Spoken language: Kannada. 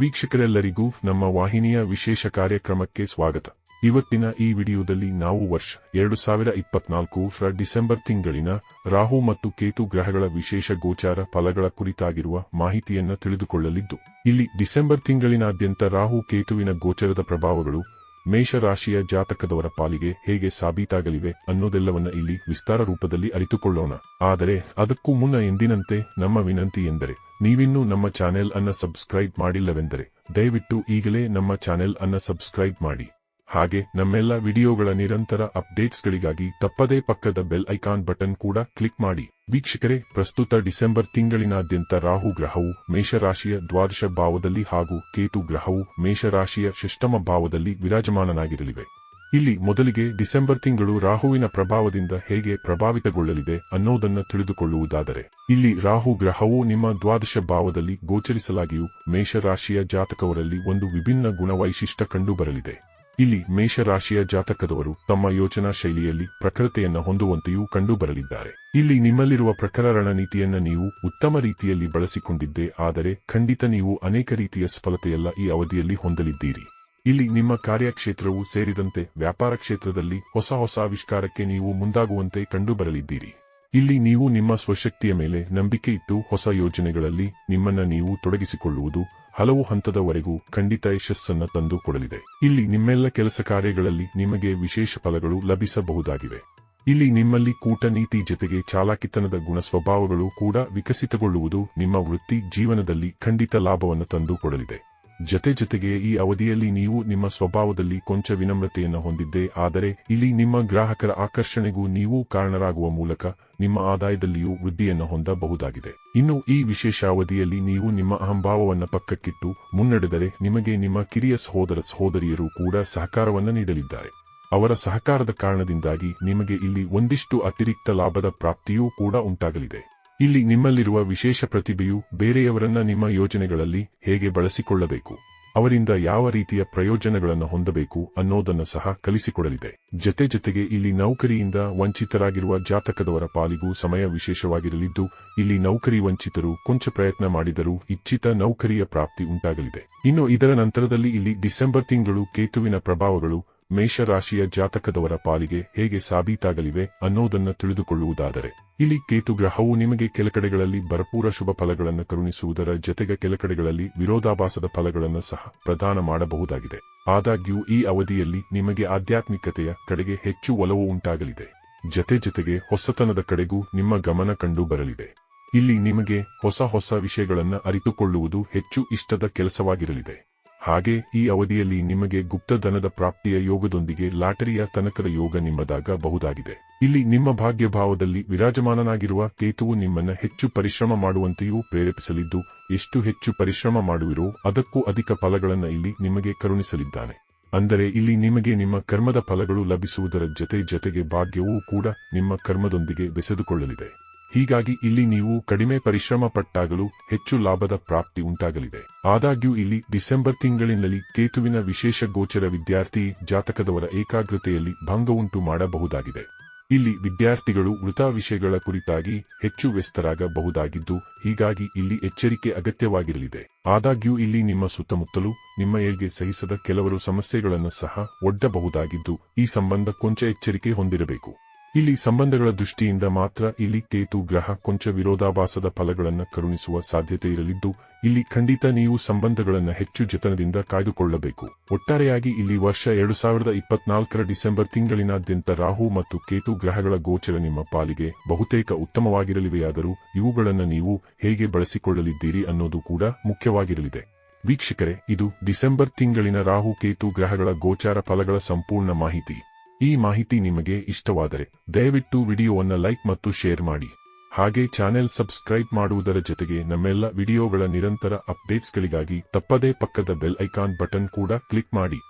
ವೀಕ್ಷಕರೆಲ್ಲರಿಗೂ ನಮ್ಮ ವಾಹಿನಿಯ ವಿಶೇಷ ಕಾರ್ಯಕ್ರಮಕ್ಕೆ ಸ್ವಾಗತ. ಇವತ್ತಿನ ಈ ವಿಡಿಯೋದಲ್ಲಿ ನಾವು ವರ್ಷ ಎರಡು ಸಾವಿರ ಇಪ್ಪತ್ನಾಲ್ಕು ರ ಡಿಸೆಂಬರ್ ತಿಂಗಳಿನ ರಾಹು ಮತ್ತು ಕೇತು ಗ್ರಹಗಳ ವಿಶೇಷ ಗೋಚಾರ ಫಲಗಳ ಕುರಿತಾಗಿರುವ ಮಾಹಿತಿಯನ್ನು ತಿಳಿದುಕೊಳ್ಳಲಿದ್ದು, ಇಲ್ಲಿ ಡಿಸೆಂಬರ್ ತಿಂಗಳಿನಾದ್ಯಂತ ರಾಹು ಕೇತುವಿನ ಗೋಚರದ ಪ್ರಭಾವಗಳು ಮೇಷರಾಶಿಯ ಜಾತಕದವರ ಪಾಲಿಗೆ ಹೇಗೆ ಸಾಬೀತಾಗಲಿವೆ ಅನ್ನೋದೆಲ್ಲವನ್ನ ಇಲ್ಲಿ ವಿಸ್ತಾರ ರೂಪದಲ್ಲಿ ಅರಿತುಕೊಳ್ಳೋಣ. ಆದರೆ ಅದಕ್ಕೂ ಮುನ್ನ ಎಂದಿನಂತೆ ನಮ್ಮ ವಿನಂತಿ ಎಂದರೆ, ನೀವಿನ್ನೂ ನಮ್ಮ ಚಾನೆಲ್ ಅನ್ನ ಸಬ್ಸ್ಕ್ರೈಬ್ ಮಾಡಿಲ್ಲವೆಂದರೆ, ದಯವಿಟ್ಟು ಈಗಲೇ ನಮ್ಮ ಚಾನೆಲ್ ಅನ್ನ ಸಬ್ಸ್ಕ್ರೈಬ್ ಮಾಡಿ. ಹಾಗೆ ನಮ್ಮೆಲ್ಲ ವಿಡಿಯೋಗಳ ನಿರಂತರ ಅಪ್ಡೇಟ್ಸ್ಗಳಿಗಾಗಿ ತಪ್ಪದೇ ಪಕ್ಕದ ಬೆಲ್ ಐಕಾನ್ ಬಟನ್ ಕೂಡ ಕ್ಲಿಕ್ ಮಾಡಿ. ವೀಕ್ಷಕರೇ, ಪ್ರಸ್ತುತ ಡಿಸೆಂಬರ್ ತಿಂಗಳಿನಾದ್ಯಂತ ರಾಹು ಗ್ರಹವು ಮೇಷರಾಶಿಯ ದ್ವಾದಶ ಭಾವದಲ್ಲಿ ಹಾಗೂ ಕೇತು ಗ್ರಹವು ಮೇಷರಾಶಿಯ ಷಷ್ಟಮ ಭಾವದಲ್ಲಿ ವಿರಾಜಮಾನನಾಗಿರಲಿವೆ. ಇಲ್ಲಿ ಮೊದಲಿಗೆ ಡಿಸೆಂಬರ್ ತಿಂಗಳು ರಾಹುವಿನ ಪ್ರಭಾವದಿಂದ ಹೇಗೆ ಪ್ರಭಾವಿತಗೊಳ್ಳಲಿದೆ ಅನ್ನೋದನ್ನು ತಿಳಿದುಕೊಳ್ಳುವುದಾದರೆ, ಇಲ್ಲಿ ರಾಹು ಗ್ರಹವು ನಿಮ್ಮ ದ್ವಾದಶ ಭಾವದಲ್ಲಿ ಗೋಚರಿಸಲಾಗಿಯೂ ಮೇಷರಾಶಿಯ ಜಾತಕವರಲ್ಲಿ ಒಂದು ವಿಭಿನ್ನ ಗುಣವೈಶಿಷ್ಟ್ಯ ಕಂಡುಬರಲಿದೆ. ಇಲ್ಲಿ ಮೇಷರಾಶಿಯ ಜಾತಕದವರು ತಮ್ಮ ಯೋಚನಾ ಶೈಲಿಯಲ್ಲಿ ಪ್ರಖರತೆಯನ್ನು ಹೊಂದುವಂತೆಯೂ ಕಂಡುಬರಲಿದ್ದಾರೆ. ಇಲ್ಲಿ ನಿಮ್ಮಲ್ಲಿರುವ ಪ್ರಖರ ರಣನೀತಿಯನ್ನು ನೀವು ಉತ್ತಮ ರೀತಿಯಲ್ಲಿ ಬಳಸಿಕೊಂಡಿದ್ದೇ ಆದರೆ ಖಂಡಿತ ನೀವು ಅನೇಕ ರೀತಿಯ ಸಫಲತೆಯಲ್ಲ ಈ ಅವಧಿಯಲ್ಲಿ ಹೊಂದಲಿದ್ದೀರಿ. ಇಲ್ಲಿ ನಿಮ್ಮ ಕಾರ್ಯಕ್ಷೇತ್ರವು ಸೇರಿದಂತೆ ವ್ಯಾಪಾರ ಕ್ಷೇತ್ರದಲ್ಲಿ ಹೊಸ ಹೊಸ ಆವಿಷ್ಕಾರಕ್ಕೆ ನೀವು ಮುಂದಾಗುವಂತೆ ಕಂಡುಬರಲಿದ್ದೀರಿ. ಇಲ್ಲಿ ನೀವು ನಿಮ್ಮ ಸ್ವಶಕ್ತಿಯ ಮೇಲೆ ನಂಬಿಕೆ ಇಟ್ಟು ಹೊಸ ಯೋಜನೆಗಳಲ್ಲಿ ನಿಮ್ಮನ್ನ ನೀವು ತೊಡಗಿಸಿಕೊಳ್ಳುವುದು ಹಲವು ಹಂತದವರೆಗೂ ಖಂಡಿತ ಯಶಸ್ಸನ್ನು ತಂದುಕೊಡಲಿದೆ ಇಲ್ಲಿ ನಿಮ್ಮೆಲ್ಲ ಕೆಲಸ ಕಾರ್ಯಗಳಲ್ಲಿ ನಿಮಗೆ ವಿಶೇಷ ಫಲಗಳು ಲಭಿಸಬಹುದಾಗಿವೆ. ಇಲ್ಲಿ ನಿಮ್ಮಲ್ಲಿ ಕೂಟನೀತಿ ಜೊತೆಗೆ ಚಾಲಾಕಿತನದ ಗುಣ ಸ್ವಭಾವಗಳು ಕೂಡ ವಿಕಸಿತಗೊಳ್ಳುವುದು ನಿಮ್ಮ ವೃತ್ತಿ ಜೀವನದಲ್ಲಿ ಖಂಡಿತ ಲಾಭವನ್ನು ತಂದು ಕೊಡಲಿದೆ. ಜತೆ ಜೊತೆಗೆ ಈ ಅವಧಿಯಲ್ಲಿ ನೀವು ನಿಮ್ಮ ಸ್ವಭಾವದಲ್ಲಿ ಕೊಂಚ ವಿನಮ್ರತೆಯನ್ನು ಹೊಂದಿದ್ದೆ ಆದರೆ ಇಲ್ಲಿ ನಿಮ್ಮ ಗ್ರಾಹಕರ ಆಕರ್ಷಣೆಗೂ ನೀವು ಕಾರಣರಾಗುವ ಮೂಲಕ ನಿಮ್ಮ ಆದಾಯದಲ್ಲಿಯೂ ವೃದ್ಧಿಯನ್ನು ಹೊಂದಬಹುದಾಗಿದೆ. ಇನ್ನು ಈ ವಿಶೇಷ ಅವಧಿಯಲ್ಲಿ ನೀವು ನಿಮ್ಮ ಅಹಂಭಾವವನ್ನು ಪಕ್ಕಕ್ಕಿಟ್ಟು ಮುನ್ನಡೆದರೆ ನಿಮಗೆ ನಿಮ್ಮ ಕಿರಿಯ ಸಹೋದರ ಸಹೋದರಿಯರು ಕೂಡ ಸಹಕಾರವನ್ನು ನೀಡಲಿದ್ದಾರೆ. ಅವರ ಸಹಕಾರದ ಕಾರಣದಿಂದಾಗಿ ನಿಮಗೆ ಇಲ್ಲಿ ಒಂದಿಷ್ಟು ಅತಿರಿಕ್ತ ಲಾಭದ ಪ್ರಾಪ್ತಿಯೂ ಕೂಡ ಉಂಟಾಗಲಿದೆ. ಇಲ್ಲಿ ನಿಮ್ಮಲ್ಲಿರುವ ವಿಶೇಷ ಪ್ರತಿಭೆಯು ಬೇರೆಯವರನ್ನ ನಿಮ್ಮ ಯೋಜನೆಗಳಲ್ಲಿ ಹೇಗೆ ಬಳಸಿಕೊಳ್ಳಬೇಕು, ಅವರಿಂದ ಯಾವ ರೀತಿಯ ಪ್ರಯೋಜನಗಳನ್ನು ಹೊಂದಬೇಕು ಅನ್ನೋದನ್ನು ಸಹ ಕಲಿಸಿಕೊಡಲಿದೆ. ಜತೆ ಜತೆಗೆ ಇಲ್ಲಿ ನೌಕರಿಯಿಂದ ವಂಚಿತರಾಗಿರುವ ಜಾತಕದವರ ಪಾಲಿಗೂ ಸಮಯ ವಿಶೇಷವಾಗಿರಲಿದ್ದು, ಇಲ್ಲಿ ನೌಕರಿ ವಂಚಿತರು ಕೊಂಚ ಪ್ರಯತ್ನ ಮಾಡಿದರೂ ಇಚ್ಛಿತ ನೌಕರಿಯ ಪ್ರಾಪ್ತಿ ಉಂಟಾಗಲಿದೆ. ಇನ್ನು ಇದರ ನಂತರದಲ್ಲಿ ಇಲ್ಲಿ ಡಿಸೆಂಬರ್ ತಿಂಗಳು ಕೇತುವಿನ ಪ್ರಭಾವಗಳು ಮೇಷರಾಶಿಯ ಜಾತಕದವರ ಪಾಲಿಗೆ ಹೇಗೆ ಸಾಬೀತಾಗಲಿವೆ ಅನ್ನೋದನ್ನು ತಿಳಿದುಕೊಳ್ಳುವುದಾದರೆ, ಇಲ್ಲಿ ಕೇತು ಗ್ರಹವು ನಿಮಗೆ ಕೆಲಕಡೆಗಳಲ್ಲಿ ಭರಪೂರ ಶುಭ ಫಲಗಳನ್ನು ಕರುಣಿಸುವುದರ ಜತೆಗೆ ಕೆಲಕಡೆಗಳಲ್ಲಿ ವಿರೋಧಾಭಾಸದ ಫಲಗಳನ್ನು ಸಹ ಪ್ರದಾನ ಮಾಡಬಹುದಾಗಿದೆ. ಆದಾಗ್ಯೂ, ಈ ಅವಧಿಯಲ್ಲಿ ನಿಮಗೆ ಆಧ್ಯಾತ್ಮಿಕತೆಯ ಕಡೆಗೆ ಹೆಚ್ಚು ಒಲವು ಉಂಟಾಗಲಿದೆ. ಜತೆ ಜತೆಗೆ ಹೊಸತನದ ಕಡೆಗೂ ನಿಮ್ಮ ಗಮನ ಕಂಡು ಬರಲಿದೆ. ಇಲ್ಲಿ ನಿಮಗೆ ಹೊಸ ಹೊಸ ವಿಷಯಗಳನ್ನು ಅರಿತುಕೊಳ್ಳುವುದು ಹೆಚ್ಚು ಇಷ್ಟದ ಕೆಲಸವಾಗಿರಲಿದೆ. ಹಾಗೆ ಈ ಅವಧಿಯಲ್ಲಿ ನಿಮಗೆ ಗುಪ್ತಧನದ ಪ್ರಾಪ್ತಿಯ ಯೋಗದೊಂದಿಗೆ ಲಾಟರಿಯ ತನಕದ ಯೋಗ ನಿಮ್ಮದಾಗಬಹುದಾಗಿದೆ ಇಲ್ಲಿ ನಿಮ್ಮ ಭಾಗ್ಯಭಾವದಲ್ಲಿ ವಿರಾಜಮಾನನಾಗಿರುವ ಕೇತುವು ನಿಮ್ಮನ್ನ ಹೆಚ್ಚು ಪರಿಶ್ರಮ ಮಾಡುವಂತೆಯೂ ಪ್ರೇರೇಪಿಸಲಿದ್ದು, ಎಷ್ಟು ಹೆಚ್ಚು ಪರಿಶ್ರಮ ಮಾಡುವಿರೋ ಅದಕ್ಕೂ ಅಧಿಕ ಫಲಗಳನ್ನು ಇಲ್ಲಿ ನಿಮಗೆ ಕರುಣಿಸಲಿದ್ದಾನೆ. ಅಂದರೆ ಇಲ್ಲಿ ನಿಮಗೆ ನಿಮ್ಮ ಕರ್ಮದ ಫಲಗಳು ಲಭಿಸುವುದರ ಜತೆ ಜತೆಗೆ ಭಾಗ್ಯವೂ ಕೂಡ ನಿಮ್ಮ ಕರ್ಮದೊಂದಿಗೆ ಬೆಸೆದುಕೊಳ್ಳಲಿದೆ. ಹೀಗಾಗಿ ಇಲ್ಲಿ ನೀವು ಕಡಿಮೆ ಪರಿಶ್ರಮ ಪಟ್ಟಾಗಲು ಹೆಚ್ಚು ಲಾಭದ ಪ್ರಾಪ್ತಿ ಉಂಟಾಗಲಿದೆ. ಆದಾಗ್ಯೂ ಇಲ್ಲಿ ಡಿಸೆಂಬರ್ ತಿಂಗಳಿನಲ್ಲಿ ಕೇತುವಿನ ವಿಶೇಷ ಗೋಚರ ವಿದ್ಯಾರ್ಥಿ ಜಾತಕದವರ ಏಕಾಗ್ರತೆಯಲ್ಲಿ ಭಂಗವುಂಟು ಮಾಡಬಹುದಾಗಿದೆ. ಇಲ್ಲಿ ವಿದ್ಯಾರ್ಥಿಗಳು ಮೃತ ವಿಷಯಗಳ ಕುರಿತಾಗಿ ಹೆಚ್ಚು ವ್ಯಸ್ತರಾಗಬಹುದಾಗಿದ್ದು, ಹೀಗಾಗಿ ಇಲ್ಲಿ ಎಚ್ಚರಿಕೆ ಅಗತ್ಯವಾಗಿರಲಿದೆ. ಆದಾಗ್ಯೂ ಇಲ್ಲಿ ನಿಮ್ಮ ಸುತ್ತಮುತ್ತಲು, ನಿಮ್ಮ ಏಳ್ಗೆ ಸಹಿಸದ ಕೆಲವರು ಸಮಸ್ಯೆಗಳನ್ನು ಸಹ ಒಡ್ಡಬಹುದಾಗಿದ್ದು, ಈ ಸಂಬಂಧ ಕೊಂಚ ಎಚ್ಚರಿಕೆ ಹೊಂದಿರಬೇಕು. ಇಲ್ಲಿ ಸಂಬಂಧಗಳ ದೃಷ್ಟಿಯಿಂದ ಮಾತ್ರ ಇಲ್ಲಿ ಕೇತು ಗ್ರಹ ಕೊಂಚ ವಿರೋಧಾಭಾಸದ ಫಲಗಳನ್ನು ಕರುಣಿಸುವ ಸಾಧ್ಯತೆ ಇರಲಿದ್ದು, ಇಲ್ಲಿ ಖಂಡಿತ ನೀವು ಸಂಬಂಧಗಳನ್ನು ಹೆಚ್ಚು ಜತನದಿಂದ ಕಾಯ್ದುಕೊಳ್ಳಬೇಕು. ಒಟ್ಟಾರೆಯಾಗಿ ಇಲ್ಲಿ ವರ್ಷ ಎರಡು ಸಾವಿರದ ಇಪ್ಪತ್ನಾಲ್ಕರ ಡಿಸೆಂಬರ್ ತಿಂಗಳಿನಾದ್ಯಂತ ರಾಹು ಮತ್ತು ಕೇತು ಗ್ರಹಗಳ ಗೋಚರ ನಿಮ್ಮ ಪಾಲಿಗೆ ಬಹುತೇಕ ಉತ್ತಮವಾಗಿರಲಿವೆಯಾದರೂ ಇವುಗಳನ್ನು ನೀವು ಹೇಗೆ ಬಳಸಿಕೊಳ್ಳಲಿದ್ದೀರಿ ಅನ್ನೋದು ಕೂಡ ಮುಖ್ಯವಾಗಿರಲಿದೆ. ವೀಕ್ಷಕರೇ, ಇದು ಡಿಸೆಂಬರ್ ತಿಂಗಳಿನ ರಾಹು ಕೇತು ಗ್ರಹಗಳ ಗೋಚಾರ ಫಲಗಳ ಸಂಪೂರ್ಣ ಮಾಹಿತಿ. ಈ ಮಾಹಿತಿ ನಿಮಗೆ ಇಷ್ಟವಾದರೆ ದಯವಿಟ್ಟು ವಿಡಿಯೋವನ್ನು ಲೈಕ್ ಮತ್ತು ಶೇರ್ ಮಾಡಿ. ಹಾಗೆ ಚಾನೆಲ್ ಸಬ್ಸ್ಕ್ರೈಬ್ ಮಾಡುವುದರ ಜೊತೆಗೆ ನಮ್ಮೆಲ್ಲ ವಿಡಿಯೋಗಳ ನಿರಂತರ ಅಪ್ಡೇಟ್ಸ್ಗಳಿಗಾಗಿ ತಪ್ಪದೇ ಪಕ್ಕದ ಬೆಲ್ ಐಕಾನ್ ಬಟನ್ ಕೂಡ ಕ್ಲಿಕ್ ಮಾಡಿ.